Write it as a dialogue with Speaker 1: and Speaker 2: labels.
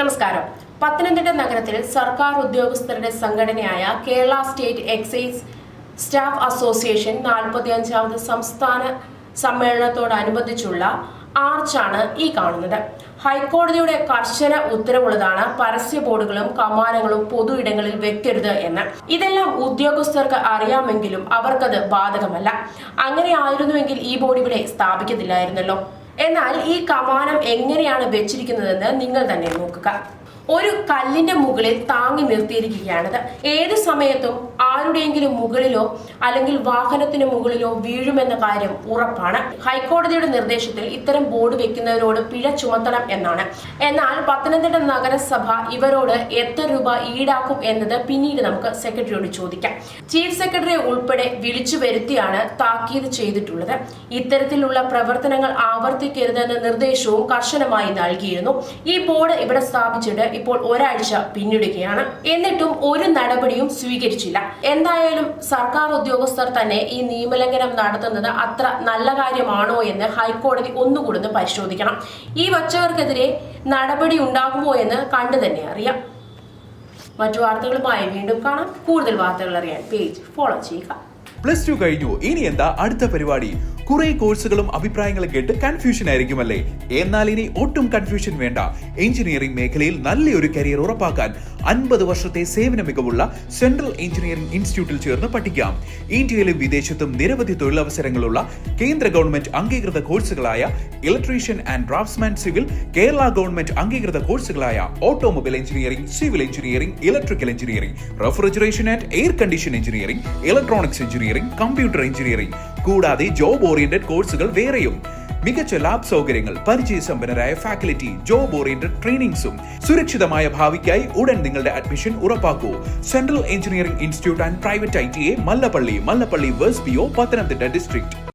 Speaker 1: നമസ്കാരം. പത്തനംതിട്ട നഗരത്തിൽ സർക്കാർ ഉദ്യോഗസ്ഥരുടെ സംഘടനയായ Kerala state excise staff association നാൽപ്പത്തി അഞ്ചാമത് സംസ്ഥാന സമ്മേളനത്തോടനുബന്ധിച്ചുള്ള ആർച്ചാണ് ഈ കാണുന്നത്. ഹൈക്കോടതിയുടെ കർശന ഉത്തരവുള്ളതാണ് പരസ്യ ബോർഡുകളും കമാനങ്ങളും പൊതു ഇടങ്ങളിൽ വെക്കരുത് എന്ന്. ഇതെല്ലാം ഉദ്യോഗസ്ഥർക്ക് അറിയാമെങ്കിലും അവർക്കത് ബാധകമല്ല. അങ്ങനെ ആയിരുന്നുവെങ്കിൽ ഈ ബോർഡ് ഇവിടെ സ്ഥാപിക്കത്തില്ലായിരുന്നല്ലോ. എന്നാൽ ഈ കമാനം എങ്ങനെയാണ് വെച്ചിരിക്കുന്നതെന്ന് നിങ്ങൾ തന്നെ നോക്കുക. ഒരു കല്ലിന്റെ മുകളിൽ താങ്ങി നിർത്തിയിരിക്കുകയാണ് ഏത് സമയത്തും ആരുടെയെങ്കിലും മുകളിലോ അല്ലെങ്കിൽ വാഹനത്തിന് മുകളിലോ വീഴുമെന്ന കാര്യം ഉറപ്പാണ്. ഹൈക്കോടതിയുടെ നിർദ്ദേശത്തിൽ ഇത്തരം ബോർഡ് വെക്കുന്നവരോട് പിഴ ചുമത്തണം എന്നാണ്. എന്നാൽ പത്തനംതിട്ട നഗരസഭ ഇവരോട് എത്ര രൂപ ഈടാക്കും എന്നത് പിന്നീട് നമുക്ക് സെക്രട്ടറിയോട് ചോദിക്കാം. ചീഫ് സെക്രട്ടറി ഉൾപ്പെടെ വിളിച്ചു വരുത്തിയാണ് താക്കീത് ചെയ്തിട്ടുള്ളത്. ഇത്തരത്തിലുള്ള പ്രവർത്തനങ്ങൾ ആവർത്തിക്കരുതെന്ന നിർദ്ദേശവും കർശനമായി നൽകിയിരുന്നു. ഈ ബോർഡ് ഇവിടെ സ്ഥാപിച്ചിട്ട് ഇപ്പോൾ ഒരാഴ്ച പിന്നിടുകയാണ്. എന്നിട്ടും ഒരു നടപടിയും സ്വീകരിച്ചില്ല. എന്തായാലും സർക്കാർ ഉദ്യോഗസ്ഥർ തന്നെ ഈ നിയമലംഘനം നടത്തുന്നത് അത്ര നല്ല കാര്യമാണോ എന്ന് ഹൈക്കോടതി ഒന്നുകൂടുന്ന് പരിശോധിക്കണം. ഈ വച്ചവർക്കെതിരെ നടപടി ഉണ്ടാകുമോ എന്ന് കണ്ടു തന്നെ അറിയാം. മറ്റു വാർത്തകളുമായി വീണ്ടും കാണാം. കൂടുതൽ വാർത്തകൾ അറിയാൻ പേജ് ഫോളോ ചെയ്യുക.
Speaker 2: പ്ലസ് ടു കഴിഞ്ഞു. ഇനി എന്താ അടുത്ത പരിപാടി? കുറെ കോഴ്സുകളും അഭിപ്രായങ്ങളും കേട്ട് കൺഫ്യൂഷൻ ആയിരിക്കുമല്ലേ? എന്നാൽ ഇനി ഒട്ടും കൺഫ്യൂഷൻ വേണ്ട. എഞ്ചിനീയറിംഗ് മേഖലയിൽ നല്ലൊരു കരിയർ ഉറപ്പാക്കാൻ അൻപത് വർഷത്തെ സേവന മികവുള്ള സെൻട്രൽ എഞ്ചിനീയറിംഗ് ഇൻസ്റ്റിറ്റ്യൂട്ടിൽ ചേർന്ന് പഠിക്കാം. ഇന്ത്യയിലും വിദേശത്തും നിരവധി തൊഴിലവസരങ്ങളുള്ള കേന്ദ്ര ഗവൺമെന്റ് അംഗീകൃത കോഴ്സുകളായ electrician and draftsman civil Kerala government അംഗീകൃത കോഴ്സുകളായ automobile engineering civil engineering electrical engineering refrigeration and air condition engineering electronics engineering computer engineering കൂടാതെ ജോബ് ഓറിയന്റഡ് കോഴ്സുകൾ വേറെയും. മികച്ച ലാബ് സൗകര്യങ്ങൾ പരിചയസമ്പന്നരായ ഫാക്കൽറ്റി ജോബ് ഓറിയന്റഡ് ട്രെയിനിങ്സും സുരക്ഷിതമായ ഭാവിക്കായി ഉടൻ നിങ്ങളുടെ admission ഉറപ്പാക്കൂ. Central engineering institute and private I T A Mallappally Mallappally verse P O Pathanamthitta district